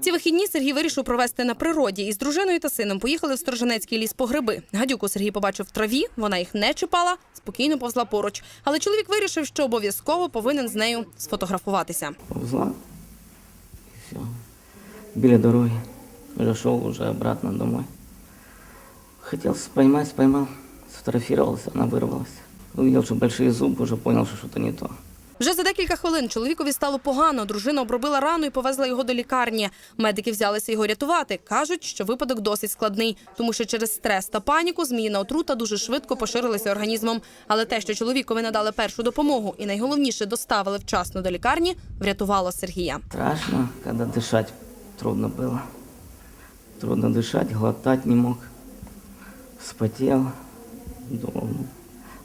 Ці вихідні Сергій вирішив провести на природі. Із дружиною та сином поїхали в Стороженецький ліс по гриби. Гадюку Сергій побачив в траві, вона їх не чіпала, спокійно повзла поруч. Але чоловік вирішив, що обов'язково повинен з нею сфотографуватися. Повзла. И все. Біля дороги. Шел уже обратно домой. Хотел поймать, поймал. Сфотографировался, она вырвалась. Увидел, что большие зубы, уже понял, что что-то не то. Вже за декілька хвилин чоловікові стало погано. Дружина обробила рану і повезла його до лікарні. Медики взялися його рятувати. кажуть, що випадок досить складний, тому що через стрес та паніку зміїна отрута дуже швидко поширилася організмом. Але те, що чоловікові надали першу допомогу і найголовніше доставили вчасно до лікарні, врятувало Сергія. Страшно, когда дышать трудно было. Трудно дышать, глотать не мог. Вспотел. Думал,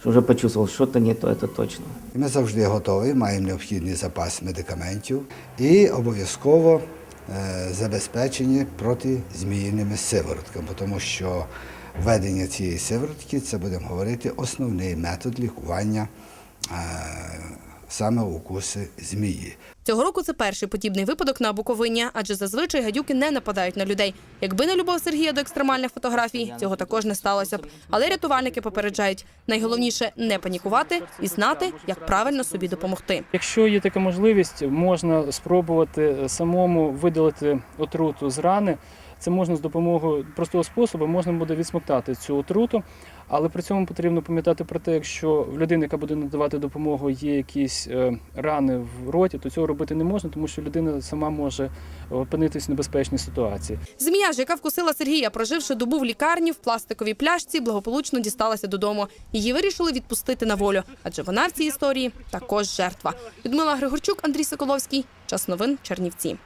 ну, вже почувствовав, почувствовал, что-то не то, це точно. Ми завжди готові, маємо необхідний запас медикаментів і обов'язково е, забезпечені протизміїними сиворотками, тому що введення цієї сиворотки це будемо говорити основний метод лікування е, саме укуси змії. Цього року це перший подібний випадок на Буковині, адже зазвичай гадюки не нападають на людей. Якби не любов Сергія до екстремальних фотографій, цього також не сталося б. Але рятувальники попереджають: найголовніше не панікувати і знати, як правильно собі допомогти. Якщо є така можливість, можна спробувати самому видалити отруту з рани. Це можна з допомогою простого способу, можна буде відсмоктати цю отруту, але при цьому потрібно пам'ятати про те, якщо в людини, яка буде надавати допомогу, є якісь е, рани в роті, то цього робити не можна, тому що людина сама може опинитись в небезпечній ситуації. Змія ж, яка вкусила Сергія, проживши добу в лікарні в пластиковій пляшці, благополучно дісталася додому. Її вирішили відпустити на волю, адже вона в цій історії також жертва. Людмила Григорчук, Андрій Соколовський. Час новин Чернівці.